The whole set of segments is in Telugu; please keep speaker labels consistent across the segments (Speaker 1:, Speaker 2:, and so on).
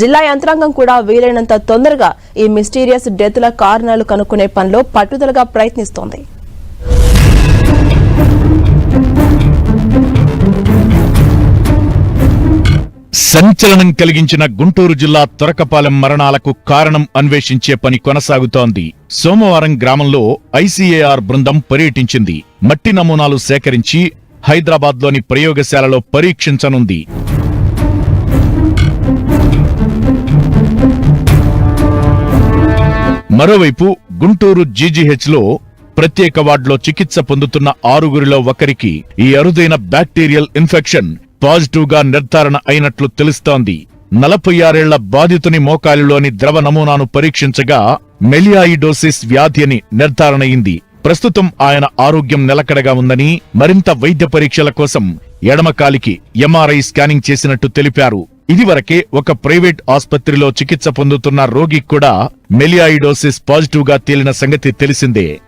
Speaker 1: జిల్లా యంత్రాంగం కూడా వీలైనంత తొందరగా ఈ మిస్టీరియస్ డెత్ల కారణాలు కనుక్కునే పనిలో పట్టుదలగా ప్రయత్నిస్తోంది.
Speaker 2: సంచలనం కలిగించిన గుంటూరు జిల్లా తొరకపాలెం మరణాలకు కారణం అన్వేషించే పని కొనసాగుతోంది. సోమవారం గ్రామంలో ఐసీఏఆర్ బృందం పర్యటించింది. మట్టి నమూనాలు సేకరించి హైదరాబాద్లోని ప్రయోగశాలలో పరీక్షించనుంది. మరోవైపు గుంటూరు జీజీహెచ్లో ప్రత్యేక వార్డులో చికిత్స పొందుతున్న ఆరుగురిలో ఒకరికి ఈ అరుదైన బ్యాక్టీరియల్ ఇన్ఫెక్షన్ పాజిటివ్గా నిర్ధారణ అయినట్లు తెలుస్తోంది. నలభై ఆరేళ్ళ బాధితుని మోకాలిలోని ద్రవ నమూనాను పరీక్షించగా మెలియాయిడోసిస్ వ్యాధి అని నిర్ధారణయింది ప్రస్తుతం ఆయన ఆరోగ్యం నిలకడగా ఉందని మరింత వైద్య పరీక్షల కోసం ఎడమకాలికి ఎంఆర్ఐ స్కానింగ్ చేసినట్టు తెలిపారు. ఇదివరకే ఒక ప్రైవేట్ ఆస్పత్రిలో చికిత్స పొందుతున్న రోగికి కూడా మెలియాయిడోసిస్ పాజిటివ్గా తేలిన సంగతి తెలిసిందే.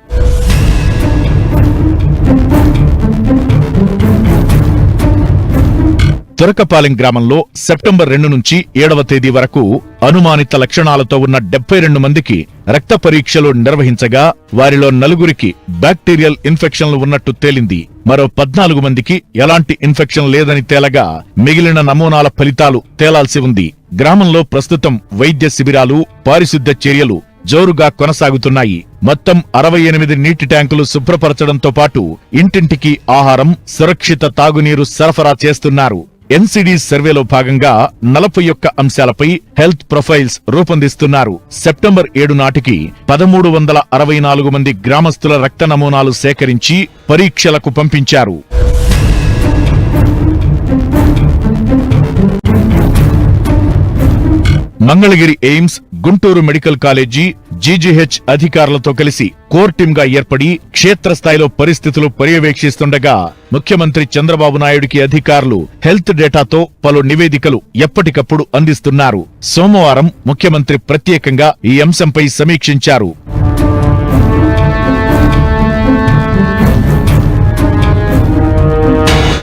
Speaker 2: తురకపాలెం గ్రామంలో సెప్టెంబర్ రెండు నుంచి ఏడవ తేదీ వరకు అనుమానిత లక్షణాలతో ఉన్న డెబ్బై రెండు మందికి రక్త పరీక్షలు నిర్వహించగా వారిలో నలుగురికి బ్యాక్టీరియల్ ఇన్ఫెక్షన్లు ఉన్నట్టు తేలింది. మరో పద్నాలుగు మందికి ఎలాంటి ఇన్ఫెక్షన్ లేదని తేలగా మిగిలిన నమూనాల ఫలితాలు తేలాల్సి ఉంది. గ్రామంలో ప్రస్తుతం వైద్య శిబిరాలు పారిశుద్ధ్య చర్యలు జోరుగా కొనసాగుతున్నాయి. మొత్తం అరవై ఎనిమిది నీటి ట్యాంకులు శుభ్రపరచడంతో పాటు ఇంటింటికి ఆహారం సురక్షిత తాగునీరు సరఫరా చేస్తున్నారు. ఎన్సిడి సర్వేలో భాగంగా నలభై ఒక్క అంశాలపై హెల్త్ ప్రొఫైల్స్ రూపొందిస్తున్నారు. సెప్టెంబర్ ఏడు నాటికి పదమూడు వందల అరవై నాలుగు మంది గ్రామస్తుల రక్త నమూనాలు సేకరించి పరీక్షలకు పంపించారు. Mangalagiri AIIMS Guntur medical college GGH అధికారులతో కలిసి కోర్ టీమ్గా ఏర్పడి క్షేత్రస్థాయిలో పరిస్థితులు పర్యవేక్షిస్తుండగా ముఖ్యమంత్రి చంద్రబాబు నాయుడికి అధికారులు హెల్త్ డేటాతో పలు నివేదికలు ఎప్పటికప్పుడు అందిస్తున్నారు. సోమవారం ముఖ్యమంత్రి ప్రత్యేకంగా ఈ అంశంపై సమీక్షించారు.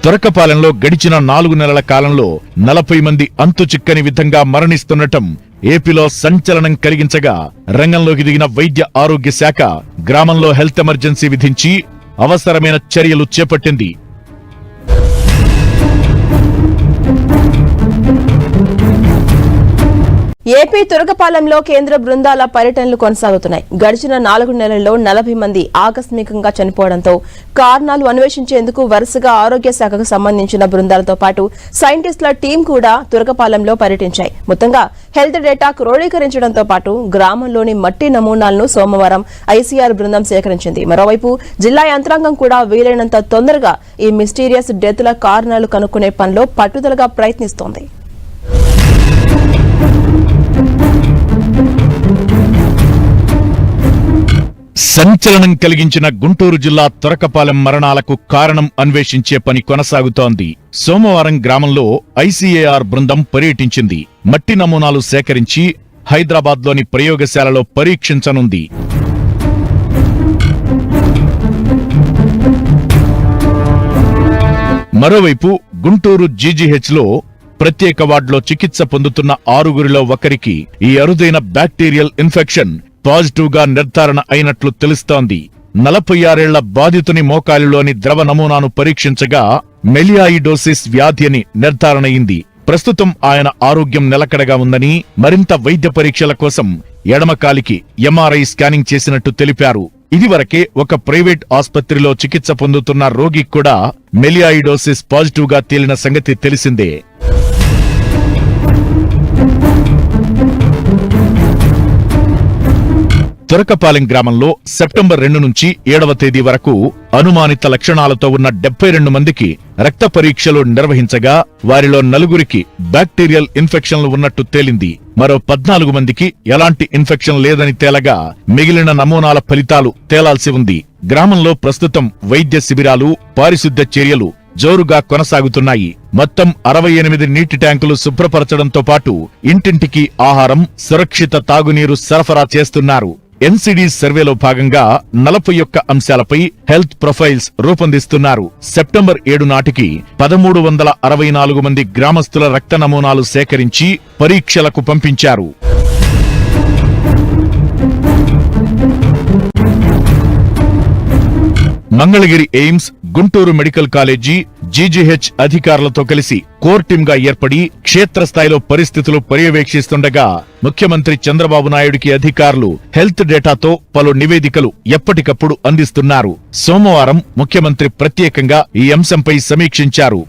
Speaker 2: దొరకపాలెంలో గడిచిన నాలుగు నెలల కాలంలో నలభై మంది అంతు చిక్కని విధంగా మరణిస్తుండటం ఏపీలో సంచలనం కలిగించగా రంగంలోకి దిగిన వైద్య ఆరోగ్య శాఖ గ్రామంలో హెల్త్ ఎమర్జెన్సీ విధించి అవసరమైన చర్యలు చేపట్టింది.
Speaker 1: ఏపీ తురకపాలెంలో కేంద్ర బృందాల పర్యటనలు కొనసాగుతున్నాయి. గడిచిన నాలుగు నెలల్లో నలభై మంది ఆకస్మికంగా చనిపోవడంతో కారణాలు అన్వేషించేందుకు వరుసగా ఆరోగ్య శాఖకు సంబంధించిన బృందాలతో పాటు సైంటిస్టుల టీం కూడా తురకపాలెంలో పర్యటించాయి. మొత్తంగా హెల్త్ డేటా క్రోడీకరించడంతో పాటు గ్రామంలోని మట్టి నమూనాలను సోమవారం ఐసీఆర్ బృందం సేకరించింది. మరోవైపు జిల్లా యంత్రాంగం కూడా వీలైనంత తొందరగా ఈ మిస్టీరియస్ డెత్ల కారణాలు కనుక్కునే పనిలో పట్టుదలగా ప్రయత్నిస్తోంది.
Speaker 2: సంచలనం కలిగించిన గుంటూరు జిల్లా తొరకపాలెం మరణాలకు కారణం అన్వేషించే పని కొనసాగుతోంది. సోమవారం గ్రామంలో ఐసీఏఆర్ బృందం పర్యటించింది. మట్టి నమూనాలు సేకరించి హైదరాబాద్లోని ప్రయోగశాలలో పరీక్షించనుంది. మరోవైపు గుంటూరు జీజీహెచ్లో ప్రత్యేక వార్డులో చికిత్స పొందుతున్న ఆరుగురిలో ఒకరికి ఈ అరుదైన బ్యాక్టీరియల్ ఇన్ఫెక్షన్ పాజిటివ్గా నిర్ధారణ అయినట్లు తెలుస్తోంది. నలభై ఆరేళ్ళ బాధితుని మోకాలిలోని ద్రవ నమూనాను పరీక్షించగా మెలియాయిడోసిస్ వ్యాధి అని నిర్ధారణయింది ప్రస్తుతం ఆయన ఆరోగ్యం నిలకడగా ఉందని మరింత వైద్య పరీక్షల కోసం ఎడమకాలికి ఎంఆర్ఐ స్కానింగ్ చేసినట్టు తెలిపారు. ఇదివరకే ఒక ప్రైవేట్ ఆస్పత్రిలో చికిత్స పొందుతున్న రోగికి కూడా మెలియాయిడోసిస్ పాజిటివ్గా తేలిన సంగతి తెలిసిందే. దొరకపాలెం గ్రామంలో సెప్టెంబర్ రెండు నుంచి ఏడవ తేదీ వరకు అనుమానిత లక్షణాలతో ఉన్న డెబ్బై రెండు మందికి రక్త పరీక్షలు నిర్వహించగా వారిలో నలుగురికి బ్యాక్టీరియల్ ఇన్ఫెక్షన్లు ఉన్నట్టు తేలింది. మరో పద్నాలుగు మందికి ఎలాంటి ఇన్ఫెక్షన్ లేదని తేలగా మిగిలిన నమూనాల ఫలితాలు తేలాల్సి ఉంది. గ్రామంలో ప్రస్తుతం వైద్య శిబిరాలు పారిశుద్ధ్య చర్యలు జోరుగా కొనసాగుతున్నాయి. మొత్తం అరవై ఎనిమిది నీటి ట్యాంకులు శుభ్రపరచడంతో పాటు ఇంటింటికి ఆహారం సురక్షిత తాగునీరు సరఫరా చేస్తున్నారు. ఎన్సిడి సర్వేలో భాగంగా నలభై ఒక్క అంశాలపై హెల్త్ ప్రొఫైల్స్ రూపొందిస్తున్నారు. సెప్టెంబర్ ఏడు నాటికి పదమూడు వందల అరవై నాలుగు మంది గ్రామస్తుల రక్త నమూనాలు సేకరించి పరీక్షలకు పంపించారు. Mangalagiri AIIMS Guntur medical college GGH అధికారులతో కలిసి కోర్ టీమ్గా ఏర్పడి క్షేత్రస్థాయిలో పరిస్థితులు పర్యవేక్షిస్తుండగా ముఖ్యమంత్రి చంద్రబాబు నాయుడికి అధికారులు హెల్త్ డేటాతో పలు నివేదికలు ఎప్పటికప్పుడు అందిస్తున్నారు. సోమవారం ముఖ్యమంత్రి ప్రత్యేకంగా ఈ అంశంపై సమీక్షించారు.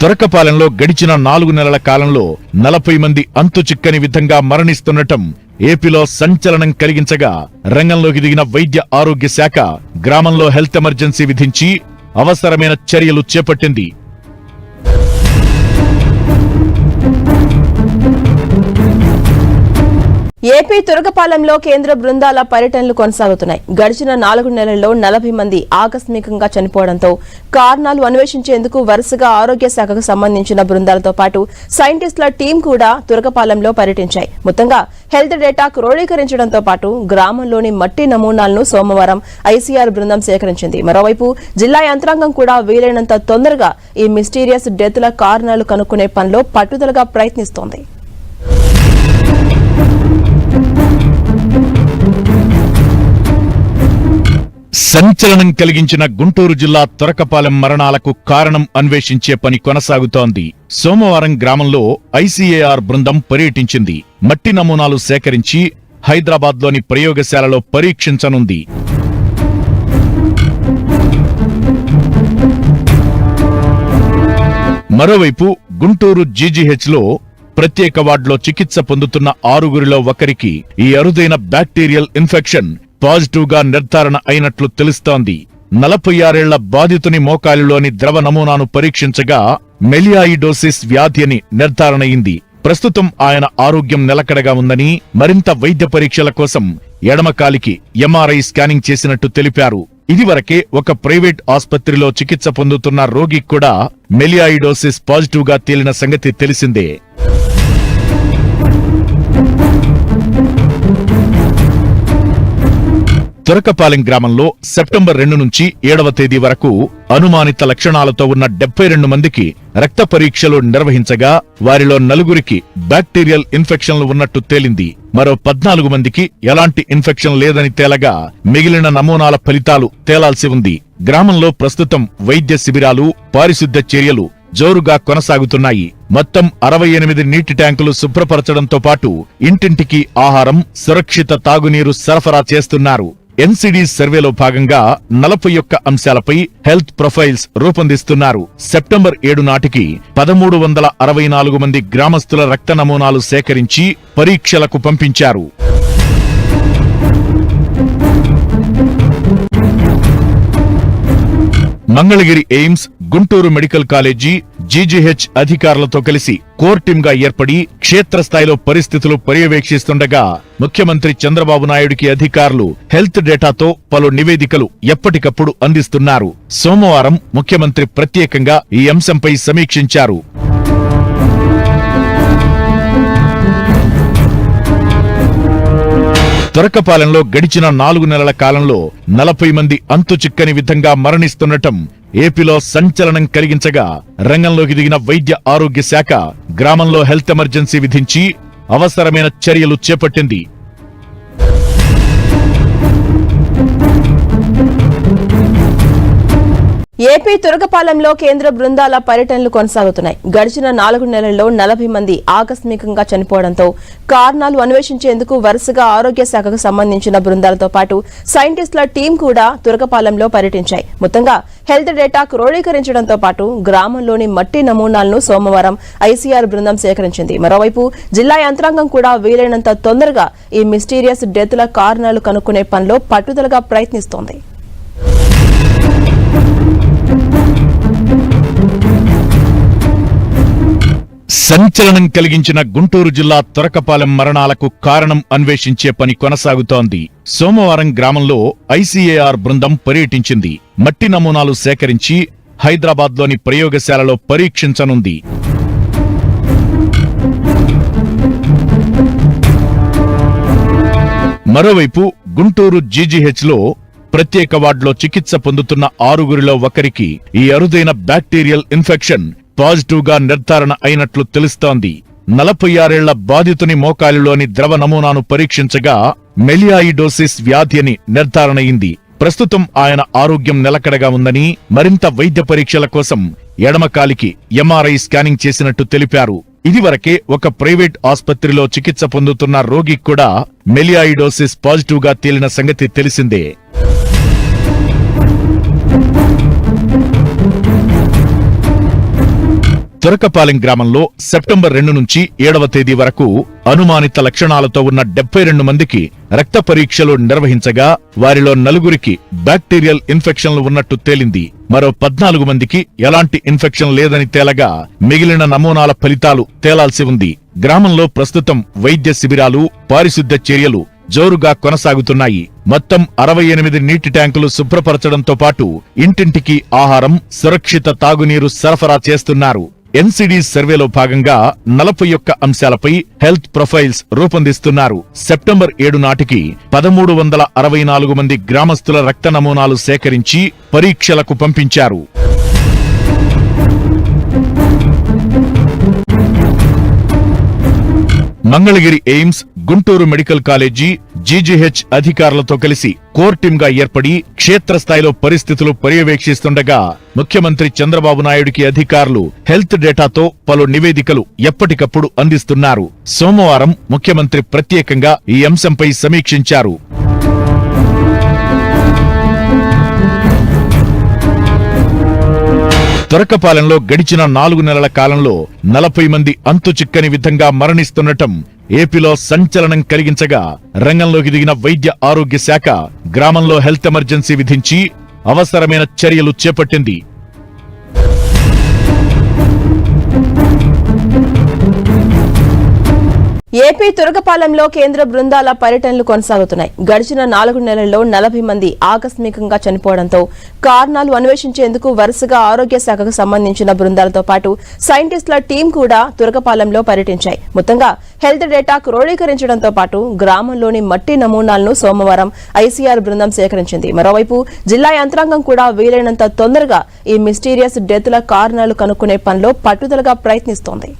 Speaker 2: తురకపాలెంలో గడిచిన నాలుగు నెలల కాలంలో నలభై మంది అంతు చిక్కని విధంగా మరణిస్తుండటం ఏపీలో సంచలనం కలిగించగా రంగంలోకి దిగిన వైద్య ఆరోగ్య శాఖ గ్రామంలో హెల్త్ ఎమర్జెన్సీ విధించి అవసరమైన చర్యలు చేపట్టింది.
Speaker 1: ఏపీ తురకపాలెంలో కేంద్ర బృందాల పర్యటనలు కొనసాగుతున్నాయి. గడిచిన నాలుగు నెలల్లో నలభై మంది ఆకస్మికంగా చనిపోవడంతో కారణాలు అన్వేషించేందుకు వరుసగా ఆరోగ్య శాఖకు సంబంధించిన బృందాలతో పాటు సైంటిస్టుల టీం కూడా తురకపాలెంలో పర్యటించాయి. మొత్తంగా హెల్త్ డేటా క్రోడీకరించడంతో పాటు గ్రామంలోని మట్టి నమూనాలను సోమవారం ఐసీఆర్ బృందం సేకరించింది. మరోవైపు జిల్లా యంత్రాంగం కూడా వీలైనంత తొందరగా ఈ మిస్టీరియస్ డెత్ల కారణాలు కనుక్కునే పనిలో పట్టుదలగా ప్రయత్నిస్తోంది.
Speaker 2: సంచలనం కలిగించిన గుంటూరు జిల్లా తురకపాలెం మరణాలకు కారణం అన్వేషించే పని కొనసాగుతోంది. సోమవారం గ్రామంలో ఐసీఏఆర్ బృందం పర్యటించింది. మట్టి నమూనాలు సేకరించి హైదరాబాద్లోని ప్రయోగశాలలో పరీక్షించనుంది. మరోవైపు గుంటూరు జీజీహెచ్లో ప్రత్యేక వార్డులో చికిత్స పొందుతున్న ఆరుగురిలో ఒకరికి ఈ అరుదైన బ్యాక్టీరియల్ ఇన్ఫెక్షన్ పాజిటివ్గా నిర్ధారణ అయినట్లు తెలుస్తోంది. నలభై ఆరేళ్ళ బాధితుని మోకాలిలోని ద్రవ నమూనాను పరీక్షించగా మెలియాయిడోసిస్ వ్యాధి అని నిర్ధారణయింది ప్రస్తుతం ఆయన ఆరోగ్యం నిలకడగా ఉందని మరింత వైద్య పరీక్షల కోసం ఎడమకాలికి ఎంఆర్ఐ స్కానింగ్ చేసినట్టు తెలిపారు. ఇదివరకే ఒక ప్రైవేట్ ఆస్పత్రిలో చికిత్స పొందుతున్న రోగికి కూడా మెలియాయిడోసిస్ పాజిటివ్గా తేలిన సంగతి తెలిసిందే. దొరకపాలెం గ్రామంలో సెప్టెంబర్ రెండు నుంచి ఏడవ తేదీ వరకు అనుమానిత లక్షణాలతో ఉన్న డెబ్బై రెండు మందికి రక్త పరీక్షలు నిర్వహించగా వారిలో నలుగురికి బ్యాక్టీరియల్ ఇన్ఫెక్షన్లు ఉన్నట్టు తేలింది. మరో పద్నాలుగు మందికి ఎలాంటి ఇన్ఫెక్షన్ లేదని తేలగా మిగిలిన నమూనాల ఫలితాలు తేలాల్సి ఉంది. గ్రామంలో ప్రస్తుతం వైద్య శిబిరాలు పారిశుద్ధ్య చర్యలు జోరుగా కొనసాగుతున్నాయి. మొత్తం అరవై ఎనిమిది నీటి ట్యాంకులు శుభ్రపరచడంతో పాటు ఇంటింటికి ఆహారం సురక్షిత తాగునీరు సరఫరా చేస్తున్నారు. ఎన్సిడి సర్వేలో భాగంగా నలభై ఒక్క అంశాలపై హెల్త్ ప్రొఫైల్స్ రూపొందిస్తున్నారు. సెప్టెంబర్ ఏడు నాటికి పదమూడు వందల అరవై నాలుగు మంది గ్రామస్తుల రక్త నమూనాలు సేకరించి పరీక్షలకు పంపించారు. Mangalagiri AIIMS Guntur medical college GGH అధికారులతో కలిసి కోర్ టీమ్గా ఏర్పడి క్షేత్రస్థాయిలో పరిస్థితులు పర్యవేక్షిస్తుండగా ముఖ్యమంత్రి చంద్రబాబు నాయుడికి అధికారులు హెల్త్ డేటాతో పలు నివేదికలు ఎప్పటికప్పుడు అందిస్తున్నారు. సోమవారం ముఖ్యమంత్రి ప్రత్యేకంగా ఈ అంశంపై సమీక్షించారు. దొరకపాలెంలో గడిచిన నాలుగు నెలల కాలంలో నలభై మంది అంతు చిక్కని విధంగా మరణిస్తుండటం ఏపీలో సంచలనం కలిగించగా రంగంలోకి దిగిన వైద్య ఆరోగ్య శాఖ గ్రామంలో హెల్త్ ఎమర్జెన్సీ విధించి అవసరమైన చర్యలు చేపట్టింది.
Speaker 1: ఏపీ తురకపాలెంలో కేంద్ర బృందాల పర్యటనలు కొనసాగుతున్నాయి. గడిచిన నాలుగు నెలల్లో నలభై మంది ఆకస్మికంగా చనిపోవడంతో కారణాలు అన్వేషించేందుకు వరుసగా ఆరోగ్య శాఖకు సంబంధించిన బృందాలతో పాటు సైంటిస్టుల టీం కూడా తురకపాలెంలో పర్యటించాయి. మొత్తంగా హెల్త్ డేటా క్రోడీకరించడంతో పాటు గ్రామంలోని మట్టి నమూనాలను సోమవారం ఐసీఆర్ బృందం సేకరించింది. మరోవైపు జిల్లా యంత్రాంగం కూడా వీలైనంత తొందరగా ఈ మిస్టీరియస్ డెత్ల కారణాలు కనుక్కునే పనిలో పట్టుదలగా ప్రయత్నిస్తోంది.
Speaker 2: సంచలనం కలిగించిన గుంటూరు జిల్లా తొరకపాలెం మరణాలకు కారణం అన్వేషించే పని కొనసాగుతోంది. సోమవారం గ్రామంలో ఐసీఏఆర్ బృందం పర్యటించింది. మట్టి నమూనాలు సేకరించి హైదరాబాద్లోని ప్రయోగశాలలో పరీక్షించనుంది. మరోవైపు గుంటూరు జీజీహెచ్లో ప్రత్యేక వార్డులో చికిత్స పొందుతున్న ఆరుగురిలో ఒకరికి ఈ అరుదైన బ్యాక్టీరియల్ ఇన్ఫెక్షన్ పాజిటివ్గా నిర్ధారణ అయినట్లు తెలుస్తోంది. నలభై ఆరేళ్ళ బాధితుని మోకాలిలోని ద్రవ నమూనాను పరీక్షించగా మెలియాయిడోసిస్ వ్యాధి అని నిర్ధారణయింది ప్రస్తుతం ఆయన ఆరోగ్యం నిలకడగా ఉందని మరింత వైద్య పరీక్షల కోసం ఎడమకాలికి ఎంఆర్ఐ స్కానింగ్ చేసినట్టు తెలిపారు. ఇదివరకే ఒక ప్రైవేట్ ఆస్పత్రిలో చికిత్స పొందుతున్న రోగికి కూడా మెలియాయిడోసిస్ పాజిటివ్గా తేలిన సంగతి తెలిసిందే. దొరకపాలెం గ్రామంలో సెప్టెంబర్ రెండు నుంచి ఏడవ తేదీ వరకు అనుమానిత లక్షణాలతో ఉన్న డెబ్బై రెండు మందికి రక్త పరీక్షలు నిర్వహించగా వారిలో నలుగురికి బ్యాక్టీరియల్ ఇన్ఫెక్షన్లు ఉన్నట్టు తేలింది. మరో పద్నాలుగు మందికి ఎలాంటి ఇన్ఫెక్షన్ లేదని తేలగా మిగిలిన నమూనాల ఫలితాలు తేలాల్సి ఉంది. గ్రామంలో ప్రస్తుతం వైద్య శిబిరాలు పారిశుద్ధ్య చర్యలు జోరుగా కొనసాగుతున్నాయి. మొత్తం అరవై ఎనిమిది నీటి ట్యాంకులు శుభ్రపరచడంతో పాటు ఇంటింటికి ఆహారం సురక్షిత తాగునీరు సరఫరా చేస్తున్నారు. ఎన్సిడి సర్వేలో భాగంగా నలభై ఒక్క అంశాలపై హెల్త్ ప్రొఫైల్స్ రూపొందిస్తున్నారు. సెప్టెంబర్ ఏడు నాటికి పదమూడు వందల అరవై నాలుగు మంది గ్రామస్తుల రక్త నమూనాలు సేకరించి పరీక్షలకు పంపించారు. Mangalagiri AIIMS Guntur medical college GGH అధికారులతో కలిసి కోర్ టీమ్గా ఏర్పడి క్షేత్రస్థాయిలో పరిస్థితులు పర్యవేక్షిస్తుండగా ముఖ్యమంత్రి చంద్రబాబు నాయుడికి అధికారులు హెల్త్ డేటాతో పలు నివేదికలు ఎప్పటికప్పుడు అందిస్తున్నారు. సోమవారం ముఖ్యమంత్రి ప్రత్యేకంగా ఈ అంశంపై సమీక్షించారు. తురకపాలెంలో గడిచిన నాలుగు నెలల కాలంలో నలభై మంది అంతు చిక్కని విధంగా మరణిస్తుండటం ఏపీలో సంచలనం కలిగించగా రంగంలోకి దిగిన వైద్య ఆరోగ్య శాఖ గ్రామంలో హెల్త్ ఎమర్జెన్సీ విధించి అవసరమైన చర్యలు చేపట్టింది.
Speaker 1: ఏపీ తురకపాలెంలో కేంద్ర బృందాల పర్యటనలు కొనసాగుతున్నాయి. గడిచిన నాలుగు నెలల్లో నలభై మంది ఆకస్మికంగా చనిపోవడంతో కారణాలు అన్వేషించేందుకు వరుసగా ఆరోగ్య శాఖకు సంబంధించిన బృందాలతో పాటు సైంటిస్టుల టీం కూడా తురకపాలెంలో పర్యటించాయి. మొత్తంగా హెల్త్ డేటా క్రోడీకరించడంతో పాటు గ్రామంలోని మట్టి నమూనాలను సోమవారం ఐసీఆర్ బృందం సేకరించింది. మరోవైపు జిల్లా యంత్రాంగం కూడా వీలైనంత తొందరగా ఈ మిస్టీరియస్ డెత్ల కారణాలు కనుక్కునే పనిలో పట్టుదలగా ప్రయత్నిస్తోంది.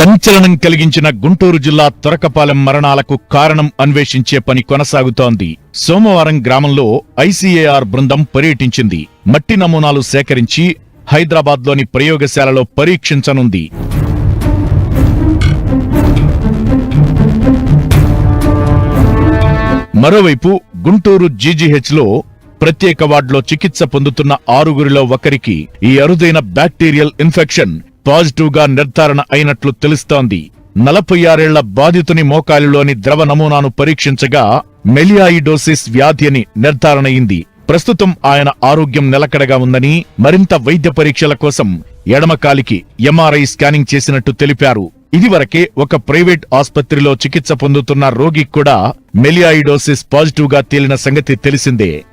Speaker 2: సంచలనం కలిగించిన గుంటూరు జిల్లా తురకపాలెం మరణాలకు కారణం అన్వేషించే పని కొనసాగుతోంది. సోమవారం గ్రామంలో ఐసీఏఆర్ బృందం పర్యటించింది. మట్టి నమూనాలు సేకరించి హైదరాబాద్లోని ప్రయోగశాలలో పరీక్షించనుంది. మరోవైపు గుంటూరు జీజీహెచ్లో ప్రత్యేక వార్డులో చికిత్స పొందుతున్న ఆరుగురిలో ఒకరికి ఈ అరుదైన బ్యాక్టీరియల్ ఇన్ఫెక్షన్ పాజిటివ్గా నిర్ధారణ అయినట్లు తెలుస్తోంది. నలభై ఆరేళ్ళ బాధితుని మోకాలిలోని ద్రవ నమూనాను పరీక్షించగా మెలియాయిడోసిస్ వ్యాధి అని నిర్ధారణయింది ప్రస్తుతం ఆయన ఆరోగ్యం నిలకడగా ఉందని మరింత వైద్య పరీక్షల కోసం ఎడమకాలికి ఎంఆర్ఐ స్కానింగ్ చేసినట్టు తెలిపారు. ఇదివరకే ఒక ప్రైవేట్ ఆస్పత్రిలో చికిత్స పొందుతున్న రోగికి కూడా మెలియాయిడోసిస్ పాజిటివ్గా తేలిన సంగతి తెలిసిందే.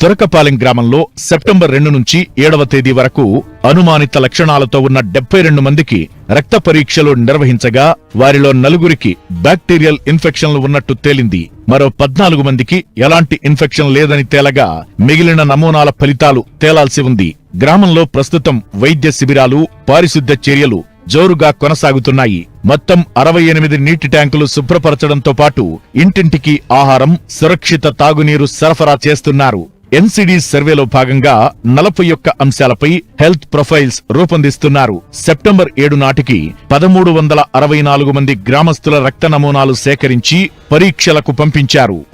Speaker 2: తురకపాలెం గ్రామంలో సెప్టెంబర్ రెండు నుంచి ఏడవ తేదీ వరకు అనుమానిత లక్షణాలతో ఉన్న డెబ్బై రెండు మందికి రక్త పరీక్షలు నిర్వహించగా వారిలో నలుగురికి బ్యాక్టీరియల్ ఇన్ఫెక్షన్లు ఉన్నట్టు తేలింది. మరో పద్నాలుగు మందికి ఎలాంటి ఇన్ఫెక్షన్ లేదని తేలగా మిగిలిన నమూనాల ఫలితాలు తేలాల్సి ఉంది. గ్రామంలో ప్రస్తుతం వైద్య శిబిరాలు పారిశుద్ధ్య చర్యలు జోరుగా కొనసాగుతున్నాయి. మొత్తం అరవై ఎనిమిది నీటి ట్యాంకులు శుభ్రపరచడంతో పాటు ఇంటింటికి ఆహారం సురక్షిత తాగునీరు సరఫరా చేస్తున్నారు. ఎన్సిడి సర్వేలో భాగంగా నలభై ఒక్క అంశాలపై హెల్త్ ప్రొఫైల్స్ రూపొందిస్తున్నారు. సెప్టెంబర్ ఏడు నాటికి పదమూడు వందల అరవై నాలుగు మంది గ్రామస్తుల రక్త నమూనాలు సేకరించి పరీక్షలకు పంపించారు.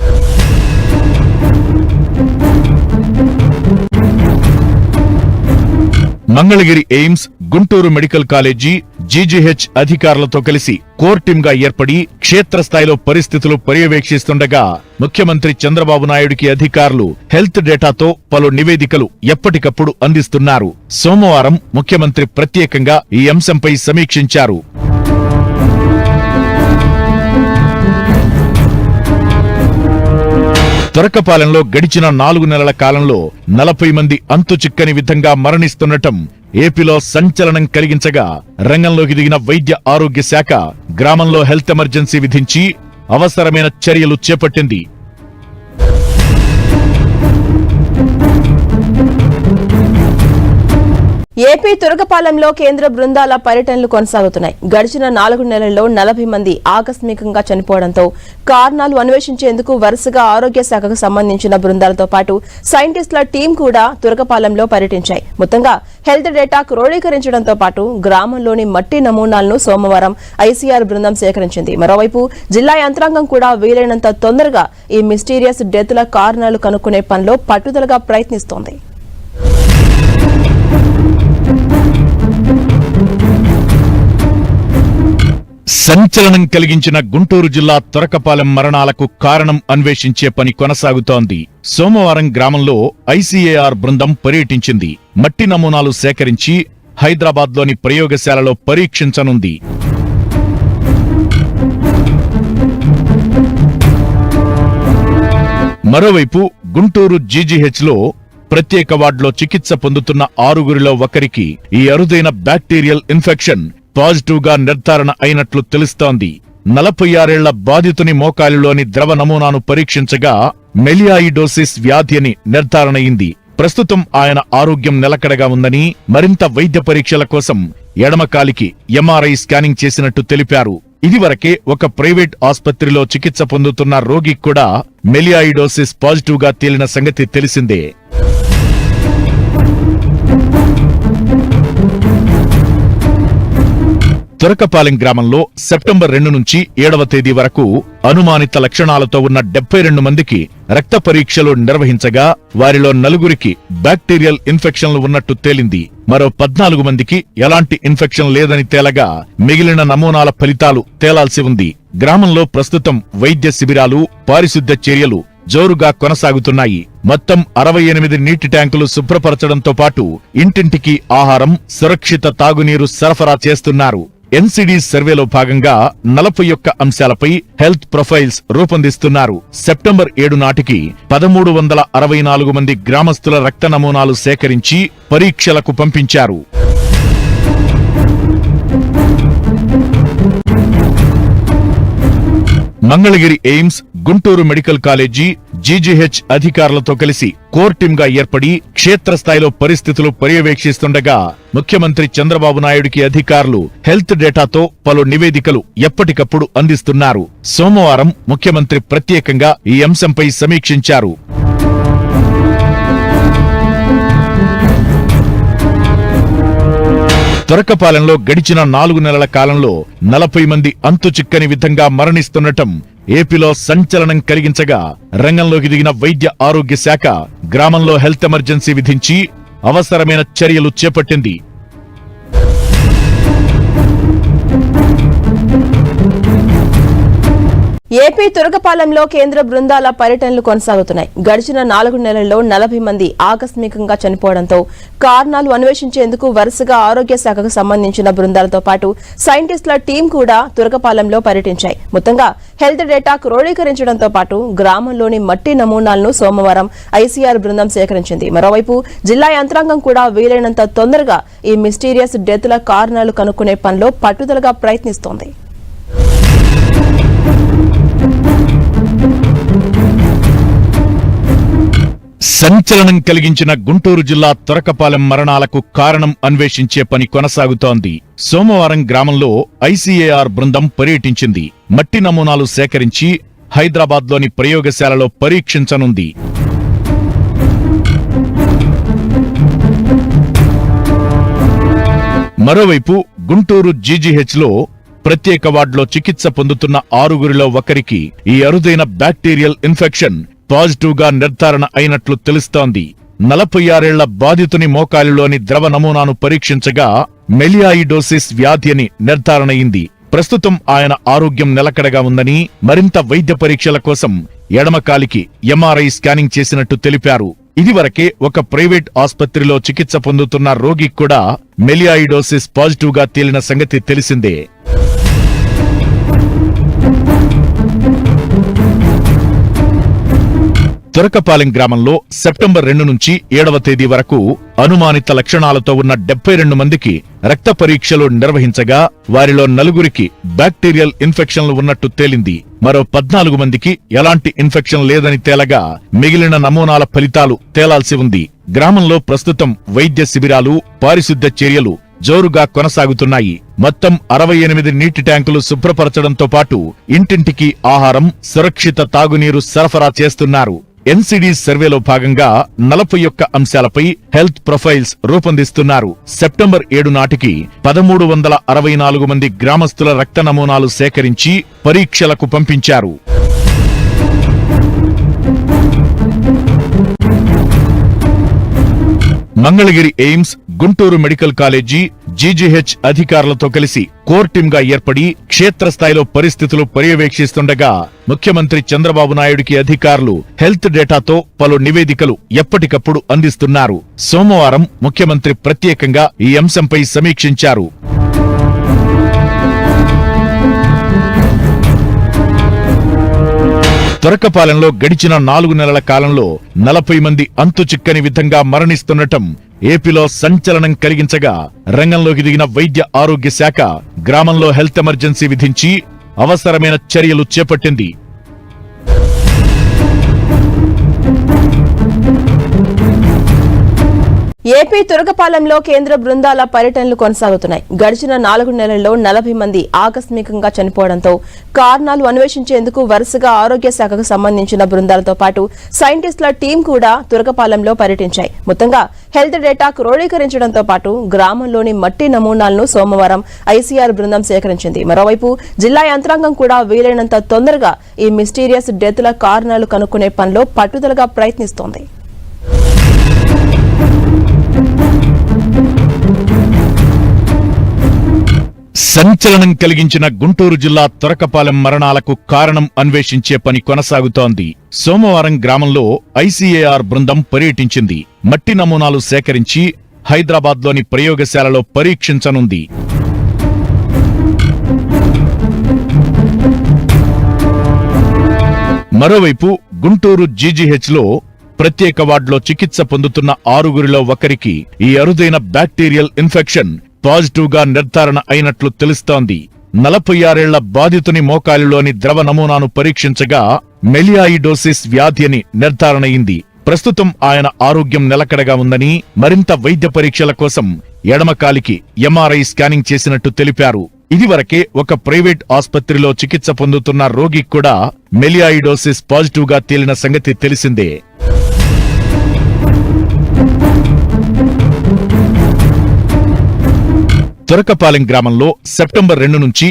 Speaker 2: Mangalagiri AIIMS Guntur medical college GGH అధికారులతో కలిసి కోర్ టీమ్గా ఏర్పడి క్షేత్రస్థాయిలో పరిస్థితులు పర్యవేక్షిస్తుండగా ముఖ్యమంత్రి చంద్రబాబు నాయుడికి అధికారులు హెల్త్ డేటాతో పలు నివేదికలు ఎప్పటికప్పుడు అందిస్తున్నారు. సోమవారం ముఖ్యమంత్రి ప్రత్యేకంగా ఈ అంశంపై సమీక్షించారు. దొరకపాలెంలో గడిచిన నాలుగు నెలల కాలంలో నలభై మంది అంతు చిక్కని విధంగా మరణిస్తుండటం ఏపీలో సంచలనం కలిగించగా రంగంలోకి దిగిన వైద్య ఆరోగ్య శాఖ గ్రామంలో హెల్త్ ఎమర్జెన్సీ విధించి అవసరమైన చర్యలు చేపట్టింది.
Speaker 1: ఏపీ తురకపాలెంలో కేంద్ర బృందాల పర్యటనలు కొనసాగుతున్నాయి. గడిచిన నాలుగు నెలల్లో నలభై మంది ఆకస్మికంగా చనిపోవడంతో కారణాలు అన్వేషించేందుకు వరుసగా ఆరోగ్య శాఖకు సంబంధించిన బృందాలతో పాటు సైంటిస్టుల టీం కూడా తురకపాలెంలో పర్యటించాయి. మొత్తంగా హెల్త్ డేటా క్రోడీకరించడంతో పాటు గ్రామంలోని మట్టి నమూనాలను సోమవారం ఐసీఆర్ బృందం సేకరించింది. మరోవైపు జిల్లా యంత్రాంగం కూడా వీలైనంత తొందరగా ఈ మిస్టీరియస్ డెత్ల కారణాలు కనుక్కునే పనిలో పట్టుదలగా ప్రయత్నిస్తోంది.
Speaker 2: సంచలనం కలిగించిన గుంటూరు జిల్లా తొరకపాలెం మరణాలకు కారణం అన్వేషించే పని కొనసాగుతోంది. సోమవారం గ్రామంలో ఐసీఏఆర్ బృందం పర్యటించింది. మట్టి నమూనాలు సేకరించి హైదరాబాద్లోని ప్రయోగశాలలో పరీక్షించనుంది. మరోవైపు గుంటూరు జీజీహెచ్లో ప్రత్యేక వార్డులో చికిత్స పొందుతున్న ఆరుగురిలో ఒకరికి ఈ అరుదైన బ్యాక్టీరియల్ ఇన్ఫెక్షన్ పాజిటివ్గా నిర్ధారణ అయినట్లు తెలుస్తోంది. నలభై ఆరేళ్ళ బాధితుని మోకాలిలోని ద్రవ నమూనాను పరీక్షించగా మెలియాయిడోసిస్ వ్యాధి అని నిర్ధారణయింది ప్రస్తుతం ఆయన ఆరోగ్యం నిలకడగా ఉందని మరింత వైద్య పరీక్షల కోసం ఎడమకాలికి ఎంఆర్ఐ స్కానింగ్ చేసినట్టు తెలిపారు. ఇదివరకే ఒక ప్రైవేట్ ఆస్పత్రిలో చికిత్స పొందుతున్న రోగి కూడా మెలియాయిడోసిస్ పాజిటివ్గా తేలిన సంగతి తెలిసిందే. తురకపాలెం గ్రామంలో సెప్టెంబర్ రెండు నుంచి ఏడవ తేదీ వరకు అనుమానిత లక్షణాలతో ఉన్న డెబ్బై రెండు మందికి రక్త పరీక్షలు నిర్వహించగా వారిలో నలుగురికి బ్యాక్టీరియల్ ఇన్ఫెక్షన్లు ఉన్నట్టు తేలింది. మరో పద్నాలుగు మందికి ఎలాంటి ఇన్ఫెక్షన్ లేదని తేలగా మిగిలిన నమూనాల ఫలితాలు తేలాల్సి ఉంది. గ్రామంలో ప్రస్తుతం వైద్య శిబిరాలు పారిశుద్ధ్య చర్యలు జోరుగా కొనసాగుతున్నాయి. మొత్తం అరవై ఎనిమిది నీటి ట్యాంకులు శుభ్రపరచడంతో పాటు ఇంటింటికి ఆహారం సురక్షిత తాగునీరు సరఫరా చేస్తున్నారు. ఎన్సిడి సర్వేలో భాగంగా నలభై ఒక్క అంశాలపై హెల్త్ ప్రొఫైల్స్ రూపొందిస్తున్నారు. సెప్టెంబర్ ఏడు నాటికి పదమూడు వందల అరవై నాలుగు మంది గ్రామస్తుల రక్త నమూనాలు సేకరించి పరీక్షలకు పంపించారు. Mangalagiri AIIMS Guntur medical college GGH అధికారులతో కలిసి కోర్ టీమ్గా ఏర్పడి క్షేత్రస్థాయిలో పరిస్థితులు పర్యవేక్షిస్తుండగా ముఖ్యమంత్రి చంద్రబాబు నాయుడికి అధికారులు హెల్త్ డేటాతో పలు నివేదికలు ఎప్పటికప్పుడు అందిస్తున్నారు. సోమవారం ముఖ్యమంత్రి ప్రత్యేకంగా ఈ అంశంపై సమీక్షించారు. తురకపాలెంలో గడిచిన నాలుగు నెలల కాలంలో నలభై మంది అంతు చిక్కని విధంగా మరణిస్తుండటం ఏపీలో సంచలనం కలిగించగా రంగంలోకి దిగిన వైద్య ఆరోగ్య శాఖ గ్రామంలో హెల్త్ ఎమర్జెన్సీ విధించి అవసరమైన చర్యలు చేపట్టింది.
Speaker 1: ఏపీ తురకపాలెంలో కేంద్ర బృందాల పర్యటనలు కొనసాగుతున్నాయి. గడిచిన నాలుగు నెలల్లో నలభై మంది ఆకస్మికంగా చనిపోవడంతో కారణాలు అన్వేషించేందుకు వరుసగా ఆరోగ్య శాఖకు సంబంధించిన బృందాలతో పాటు సైంటిస్టుల టీం కూడా తురకపాలెంలో పర్యటించాయి. మొత్తంగా హెల్త్ డేటా క్రోడీకరించడంతో పాటు గ్రామంలోని మట్టి నమూనాలను సోమవారం ఐసీఆర్ బృందం సేకరించింది. మరోవైపు జిల్లా యంత్రాంగం కూడా వీలైనంత తొందరగా ఈ మిస్టీరియస్ డెత్ల కారణాలు కనుక్కునే పనిలో పట్టుదలగా ప్రయత్నిస్తోంది.
Speaker 2: సంచలనం కలిగించిన గుంటూరు జిల్లా తొరకపాలెం మరణాలకు కారణం అన్వేషించే పని కొనసాగుతోంది. సోమవారం గ్రామంలో ఐసీఏఆర్ బృందం పర్యటించింది. మట్టి నమూనాలు సేకరించి హైదరాబాద్లోని ప్రయోగశాలలో పరీక్షించనుంది. మరోవైపు గుంటూరు జీజీహెచ్లో ప్రత్యేక వార్డులో చికిత్స పొందుతున్న ఆరుగురిలో ఒకరికి ఈ అరుదైన బ్యాక్టీరియల్ ఇన్ఫెక్షన్ పాజిటివ్గా నిర్ధారణ అయినట్లు తెలుస్తోంది. నలభై ఆరేళ్ళ బాధితుని మోకాలిలోని ద్రవ నమూనాను పరీక్షించగా మెలియాయిడోసిస్ వ్యాధి అని నిర్ధారణయింది ప్రస్తుతం ఆయన ఆరోగ్యం నిలకడగా ఉందని మరింత వైద్య పరీక్షల కోసం ఎడమకాలికి ఎంఆర్ఐ స్కానింగ్ చేసినట్టు తెలిపారు. ఇదివరకే ఒక ప్రైవేట్ ఆస్పత్రిలో చికిత్స పొందుతున్న రోగికి కూడా మెలియాయిడోసిస్ పాజిటివ్గా తేలిన సంగతి తెలిసిందే. దొరకపాలెం గ్రామంలో సెప్టెంబర్ రెండు నుంచి ఏడవ తేదీ వరకు అనుమానిత లక్షణాలతో ఉన్న డెబ్బై రెండు మందికి రక్త పరీక్షలు నిర్వహించగా వారిలో నలుగురికి బ్యాక్టీరియల్ ఇన్ఫెక్షన్లు ఉన్నట్టు తేలింది. మరో పద్నాలుగు మందికి ఎలాంటి ఇన్ఫెక్షన్ లేదని తేలగా మిగిలిన నమూనాల ఫలితాలు తేలాల్సి ఉంది. గ్రామంలో ప్రస్తుతం వైద్య శిబిరాలు పారిశుద్ధ్య చర్యలు జోరుగా కొనసాగుతున్నాయి. మొత్తం అరవై ఎనిమిది నీటి ట్యాంకులు శుభ్రపరచడంతో పాటు ఇంటింటికి ఆహారం సురక్షిత తాగునీరు సరఫరా చేస్తున్నారు. ఎన్సిడి సర్వేలో భాగంగా నలభై ఒక్క అంశాలపై హెల్త్ ప్రొఫైల్స్ రూపొందిస్తున్నారు. సెప్టెంబర్ ఏడు నాటికి పదమూడు వందల అరవై నాలుగు మంది గ్రామస్తుల రక్త నమూనాలు సేకరించి పరీక్షలకు పంపించారు. Mangalagiri AIIMS Guntur medical college GGH అధికారులతో కలిసి కోర్ టీమ్గా ఏర్పడి క్షేత్రస్థాయిలో పరిస్థితులు పర్యవేక్షిస్తుండగా ముఖ్యమంత్రి చంద్రబాబు నాయుడికి అధికారులు హెల్త్ డేటాతో పలు నివేదికలు ఎప్పటికప్పుడు అందిస్తున్నారు. సోమవారం ముఖ్యమంత్రి ప్రత్యేకంగా ఈ అంశంపై సమీక్షించారు. దొరకపాలెంలో గడిచిన నాలుగు నెలల కాలంలో నలభై మంది అంతు చిక్కని విధంగా మరణిస్తుండటం ఏపీలో సంచలనం కలిగించగా రంగంలోకి దిగిన వైద్య ఆరోగ్య శాఖ గ్రామంలో హెల్త్ ఎమర్జెన్సీ విధించి అవసరమైన చర్యలు చేపట్టింది.
Speaker 1: ఏపీ తురకపాలెంలో కేంద్ర బృందాల పర్యటనలు కొనసాగుతున్నాయి. గడిచిన నాలుగు నెలల్లో నలభై మంది ఆకస్మికంగా చనిపోవడంతో కారణాలు అన్వేషించేందుకు వరుసగా ఆరోగ్య శాఖకు సంబంధించిన బృందాలతో పాటు సైంటిస్టుల టీం కూడా తురకపాలెంలో పర్యటించాయి. మొత్తంగా హెల్త్ డేటా క్రోడీకరించడంతో పాటు గ్రామంలోని మట్టి నమూనాలను సోమవారం ఐసీఆర్ బృందం సేకరించింది. మరోవైపు జిల్లా యంత్రాంగం కూడా వీలైనంత తొందరగా ఈ మిస్టీరియస్ డెత్ల కారణాలు కనుక్కునే పనిలో పట్టుదలగా ప్రయత్నిస్తోంది.
Speaker 2: సంచలనం కలిగించిన గుంటూరు జిల్లా తురకపాలెం మరణాలకు కారణం అన్వేషించే పని కొనసాగుతోంది. సోమవారం గ్రామంలో ఐసీఏఆర్ బృందం పర్యటించింది. మట్టి నమూనాలు సేకరించి హైదరాబాద్లోని ప్రయోగశాలలో పరీక్షించనుంది. మరోవైపు గుంటూరు జీజీహెచ్లో ప్రత్యేక వార్డులో చికిత్స పొందుతున్న ఆరుగురిలో ఒకరికి ఈ అరుదైన బ్యాక్టీరియల్ ఇన్ఫెక్షన్ పాజిటివ్గా నిర్ధారణ అయినట్లు తెలుస్తోంది. నలభై ఆరేళ్ళ బాధితుని మోకాలిలోని ద్రవ నమూనాను పరీక్షించగా మెలియాయిడోసిస్ వ్యాధి అని నిర్ధారణ అయింది. ప్రస్తుతం ఆయన ఆరోగ్యం నిలకడగా ఉందని మరింత వైద్య పరీక్షల కోసం ఎడమకాలికి ఎంఆర్ఐ స్కానింగ్ చేసినట్టు తెలిపారు. ఇదివరకే ఒక ప్రైవేట్ ఆస్పత్రిలో చికిత్స పొందుతున్న రోగికి కూడా మెలియాయిడోసిస్ పాజిటివ్గా తేలిన సంగతి తెలిసిందే. తురకపాలెం గ్రామంలో సెప్టెంబర్ రెండు నుంచి